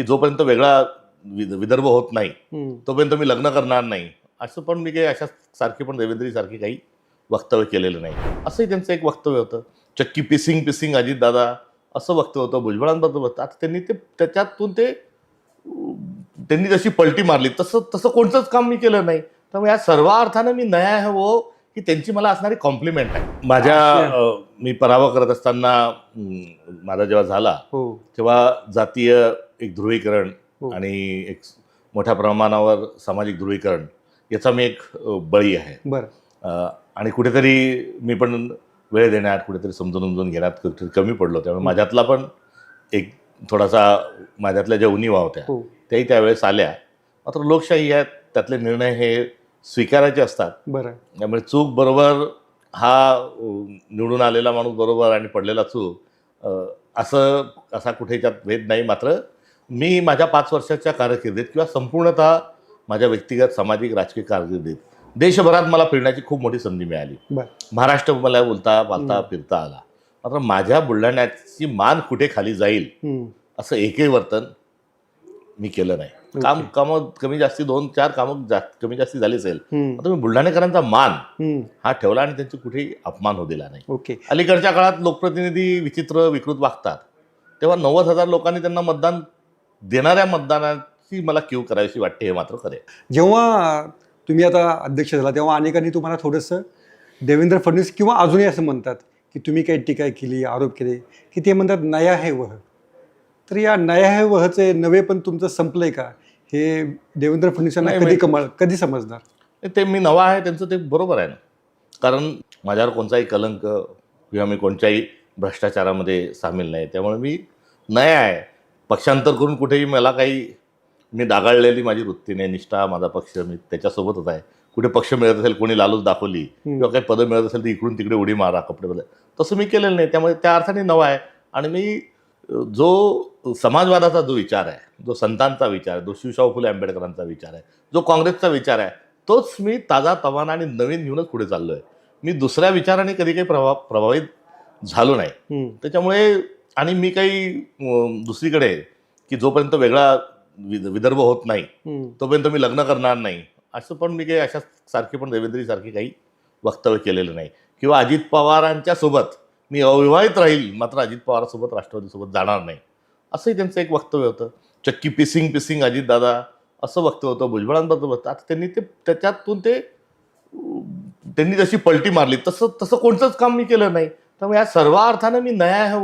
की जोपर्यंत वेगळा विद- विदर्भ होत नाही. तोपर्यंत मी लग्न करणार नाही. असं पण मी काही अशा सारखी पण देवेंद्री सारखी काही वक्तव्य केलेलं नाही. असंही त्यांचं एक वक्तव्य होतं. चक्की पिसिंग पिसिंग अजित दादा असं वक्तव्य होतं भुजबळांबद्दल होतं आता त्यांनी ते त्याच्यातून ते त्यांनी जशी पलटी मारली तसं तसं कोणतंच काम मी केलं नाही. त्यामुळे या सर्व अर्थानं मी नया आहे हो की त्यांची मला असणारी कॉम्प्लिमेंट आहे. माझ्या मी पराभव करत असताना माझा जेव्हा झाला हो. तेव्हा जातीय एक ध्रुवीकरण हो. आणि एक मोठ्या प्रमाणावर सामाजिक ध्रुवीकरण याचा मी एक बळी आहे. बर. आणि कुठेतरी मी पण वेळ देण्यात कुठेतरी समजून उमजून घेण्यात कुठेतरी कमी पडलो. त्यामुळे माझ्यातला पण एक थोडासा माझ्यातल्या ज्या उणीवा होत्या हो. त्याही त्यावेळेस आल्या. मात्र लोकशाही आहे त्यातले निर्णय हे स्वीकारायचे असतात. बरं. त्यामुळे चूक बरोबर हा निवडून आलेला माणूस बरोबर आणि पडलेला चूक असं असा कुठे त्यात भेद नाही. मात्र मी माझ्या पाच वर्षाच्या कारकिर्दीत किंवा संपूर्णतः माझ्या व्यक्तिगत सामाजिक राजकीय कारकिर्दीत देशभरात मला फिरण्याची खूप मोठी संधी मिळाली महाराष्ट्र मला बोलता पालता. फिरता आला मात्र माझ्या बुलढाण्याची मान कुठे खाली जाईल. असं एकही वर्तन मी केलं नाही काम. कामं कमी जास्ती दोन चार कामं जास्त कमी जास्ती झाली असेल मी बुलढाणेकरांचा मान. हा ठेवला आणि त्यांची कुठेही अपमान होऊ दिला नाही ओके अलीकडच्या काळात लोकप्रतिनिधी विचित्र विकृत वागतात तेव्हा नव्वद हजार लोकांनी त्यांना मतदान देणाऱ्या मतदानाची मला क्यू करायची वाटते हे मात्र खरे जेव्हा तुम्ही आता अध्यक्ष झाला तेव्हा अनेकांनी तुम्हाला थोडंसं देवेंद्र फडणवीस किंवा अजूनही असं म्हणतात की तुम्ही काही टीका केली आरोप केले की ते म्हणतात नया है वह. तर या नया है वहचे नवे पण तुमचं संपलंय का? हे देवेंद्र फडणवीसांना कधी. कमळ कधी समजणार? ते मी नवा आहे त्यांचं ते बरोबर आहे ना. कारण माझ्यावर कोणताही कलंक किंवा मी कोणत्याही भ्रष्टाचारामध्ये सामील नाही. त्यामुळे मी नया आहे. पक्षांतर करून कुठेही मला काही मी डागाळलेली माझी वृत्ती नाही निष्ठा माझा पक्ष मी त्याच्यासोबतच आहे. कुठे पक्ष मिळत असेल कोणी लालूच दाखवली किंवा काही पदं मिळत असेल तर इकडून तिकडे उडी मारा कपडे बदल तसं मी केलेलं नाही. त्यामुळे त्या अर्थाने नवा आहे. आणि मी जो समाजवादाचा जो विचार आहे जो संतांचा विचार आहे जो शिवशाहू फुले आंबेडकरांचा विचार आहे जो काँग्रेसचा विचार आहे तोच मी ताजा तवाना आणि नवीन घेऊनच पुढे चाललो आहे मी दुसऱ्या विचाराने कधी काही प्रभाव प्रभावित झालो नाही. त्याच्यामुळे आणि मी काही दुसरीकडे की जोपर्यंत वेगळा विद- विदर्भ होत नाही. तोपर्यंत मी लग्न करणार नाही. असं पण मी काही अशा सारखी पण देवेंद्री सारखी काही वक्तव्य केलेलं नाही. किंवा अजित पवारांच्या सोबत मी अविवाहित राहील मात्र अजित पवारांसोबत राष्ट्रवादीसोबत जाणार नाही. असंही त्यांचं एक वक्तव्य होतं. चक्की पिसिंग पिसिंग अजित दादा असं वक्तव्य होतं भुजबळांबद्दल होतं. आता त्यांनी ते त्याच्यातून ते त्यांनी जशी पलटी मारली तसं तसं कोणतंच काम मी केलं नाही. त्यामुळे या सर्व अर्थानं मी नया आहे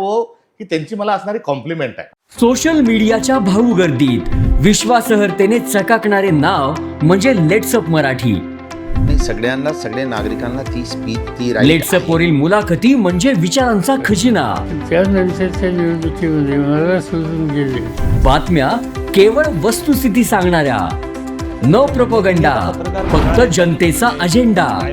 हो की त्यांची मला असणारी कॉम्प्लिमेंट आहे. सोशल मीडियाच्या भाऊ गर्दीत विश्वासार्हतेने चकाकणारे नाव म्हणजे लेट्सअप मराठी. नाही सगळ्यांना सगळ्या नागरिकांना ती स्पीच ती right लेट्सअप. वरील मुलाखती म्हणजे विचारांचा खजिना. त्यानंतरच्या निवडणुकीमध्ये मला सोडून गेले. बातम्या केवळ वस्तुस्थिती सांगणाऱ्या. न प्रपोगंडा फक्त जनतेचा अजेंडा